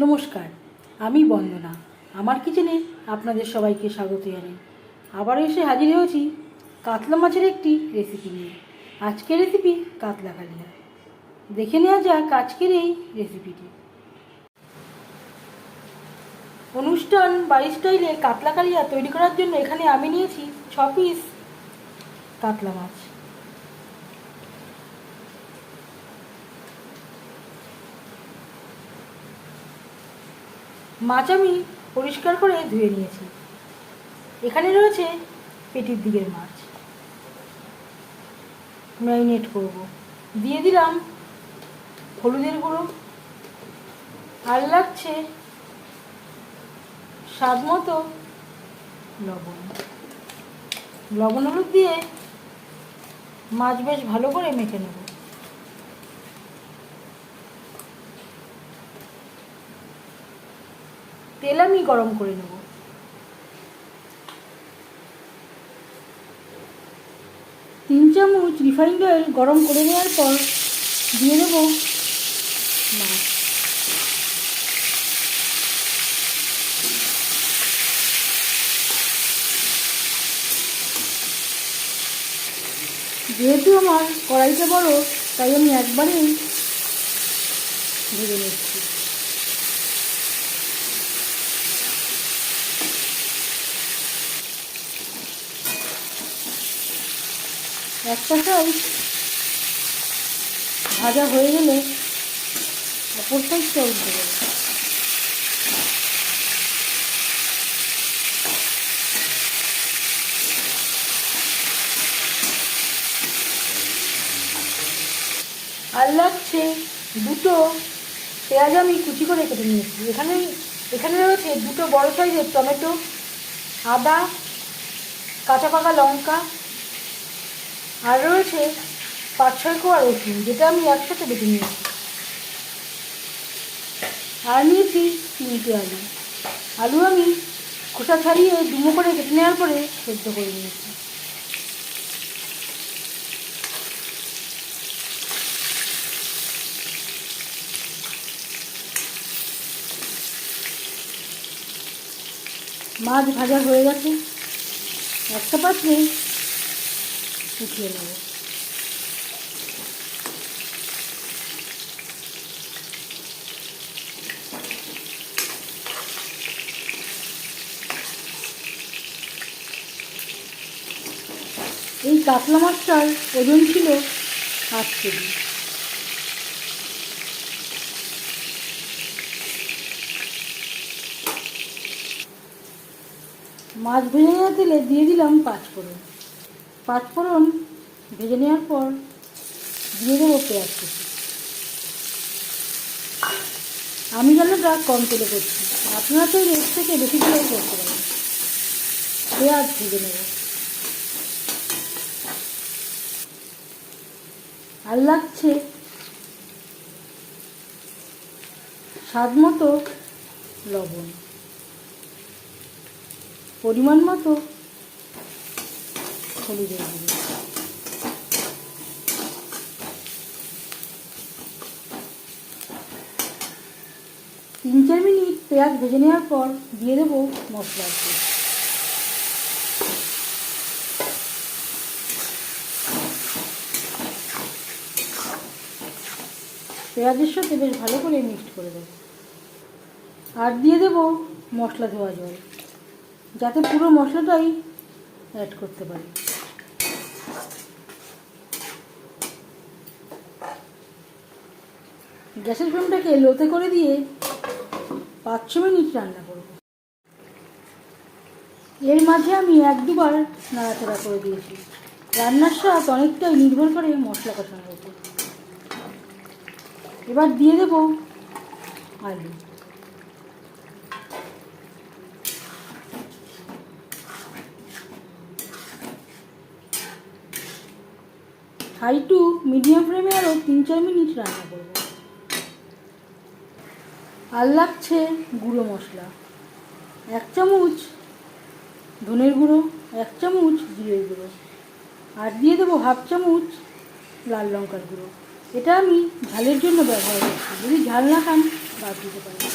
নমস্কার, আমি বন্দনা। আমার কিচেনে আপনাদের সবাইকে স্বাগত জানাই। আবার এসে হাজির হয়েছি কাতলা মাছের একটি রেসিপি নিয়ে। আজকের রেসিপি কাতলা কালিয়া। দেখে নেওয়া যাক আজকের এই রেসিপিটি অনুষ্ঠান বাড়ি স্টাইলে কাতলা কালিয়া তৈরি করার জন্য এখানে আমি নিয়েছি ছ পিস কাতলা মাছ। মাছ আমি পরিষ্কার করে ধুয়ে নিয়েছি। এখানে রয়েছে পেটির দিকের মাছ। ম্যারিনেট করব। দিয়ে দিলাম হলুদের গুঁড়ো। আর লাগছে স্বাদ মতো লবণ। লবণ হলুদ দিয়ে মাছ বেশ ভালো করে মেখে নেব। তেল আমি গরম করে নেব। তিন চামচ রিফাইন্ড অয়েল গরম করে নেওয়ার পর দিয়ে দেবো মাছ। যেহেতু আমার কড়াইটা বড়, তাই আমি একবারেই ভেজে নিচ্ছি। একটা সাইজ ভাজা হয়ে গেলে অপর উঠতে দেবে। আর লাগছে দুটো পেঁয়াজ আমি কুচি করে কেটে নিয়েছি। এখানে এখানে রয়েছে দুটো বড় সাইজের টমেটো, আদা, কাঁচা পাকা লঙ্কা আর রয়েছে পাঁচ ছয় কোয়া রসুন, যেটা আমি একসাথে বেটে নিয়েছি। আর নিয়েছি তিনটে আলু। আলু আমি খোসা ছাড়িয়ে ডুমো করে কেটে নেওয়ার পরে সেদ্ধ করে নিয়েছি। মাছ ভাজা হয়ে গেছে। একটা পাত্রে উঠিয়ে নেব। এই কাতলা মাছটার ওজন ছিল আট কেজি। মাছ নেওয়ার তেলে দিয়ে দিলাম পাঁচফোড়ন পাঁচফোড়ন ভেজে নেওয়ার পর দিয়ে দেবো পেঁয়াজ কুচি। আমি যেন রান্নাটা কম তেলে করছি, আপনারা তো এর থেকে বেশি তেলেও করতে পারেন। পেঁয়াজ ভেজে নেব। আর লাগছে স্বাদ মতো লবণ। পরিমাণ মতো হলুদের গুঁড়ো। তিন চার মিনিট পেঁয়াজ ভেজে নেওয়ার পর দিয়ে দেবো মশলা পেঁয়াজের সাথে বেশ ভালো করে মিক্সড করে দেবো। আর দিয়ে দেবো মশলা ধোয়া জল, যাতে পুরো মশলাটাই অ্যাড করতে পারি। গ্যাসের ফ্লেমটাকে লোতে করে দিয়ে পাঁচ ছ মিনিট রান্না করব। এর মাঝে আমি এক দুবার নাড়াচাড়া করে দিয়েছি। রান্নার স্বাদ অনেকটাই নির্ভর করে মশলা কষানোর উপর। এবার দিয়ে দেব আলু। হাই টু মিডিয়াম ফ্লেমে আরও তিন চার মিনিট রান্না করব। আর লাগছে গুঁড়ো মশলা। এক চামচ ধনের গুঁড়ো, এক চামচ জিরের গুঁড়ো আর দিয়ে দেবো হাফ চামচ লাল লঙ্কার গুঁড়ো। এটা আমি ঝালের জন্য ব্যবহার করছি। যদি ঝাল না খান, বাদ দিতে পারেন।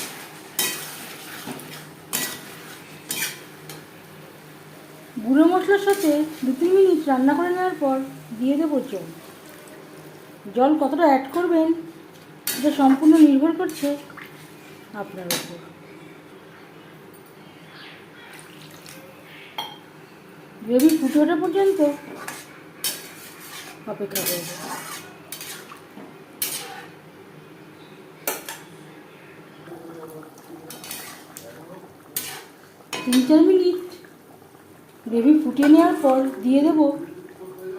গুঁড়ো মশলার সাথে দু তিন মিনিট রান্না করে নেওয়ার পর দিয়ে দেবো জল। জল কতটা অ্যাড করবেন, এটা সম্পূর্ণ নির্ভর করছে আপনার উপর। গ্রেভি ফুটে ওঠা পর্যন্ত অপেক্ষা করব। তিন চার মিনিট গ্রেভি ফুটিয়ে নেওয়ার পর দিয়ে দেবো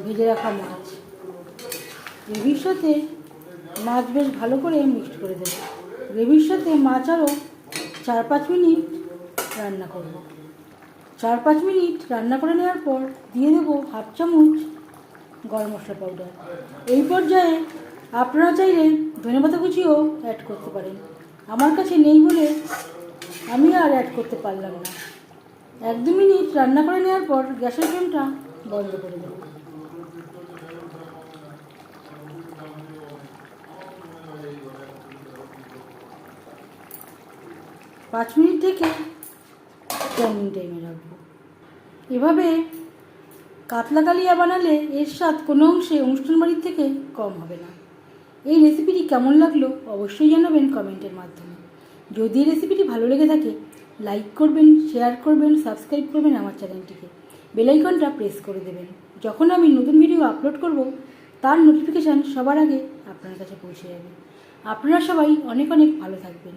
ভেজে রাখা মাছ। গ্রেভির সাথে মাছ বেশ ভালো করে মিক্সড করে দেবো। গ্রেভির সাথে মাছ আরও চার পাঁচ মিনিট রান্না করব। চার পাঁচ মিনিট রান্না করে নেওয়ার পর দিয়ে দেবো হাফ চামচ গরম মশলা পাউডার এই পর্যায়ে আপনারা চাইলে ধনেপাতা কুচিও অ্যাড করতে পারেন। আমার কাছে নেই বলে আমি আর অ্যাড করতে পারলাম না। এক দু মিনিট রান্না করে নেওয়ার পর গ্যাসের ফ্লেমটা বন্ধ করে দেবো। পাঁচ মিনিট থেকে টাইমিং টাইমে রাখব। এভাবে কাতলা কালিয়া বানালে এর স্বাদ কোনো অংশে অনুষ্ঠান বাড়ির থেকে কম হবে না। এই রেসিপিটি কেমন লাগল অবশ্যই জানাবেন কমেন্টের মাধ্যমে। যদি রেসিপিটি ভালো লেগে থাকে লাইক করবেন শেয়ার করবেন সাবস্ক্রাইব করবেন আমার চ্যানেলটিকে বেলাইকনটা প্রেস করে দেবেন। যখন আমি নতুন ভিডিও আপলোড করব, তার নোটিফিকেশান সবার আগে আপনার কাছে পৌঁছে যাবে। আপনারা সবাই অনেক অনেক ভালো থাকবেন।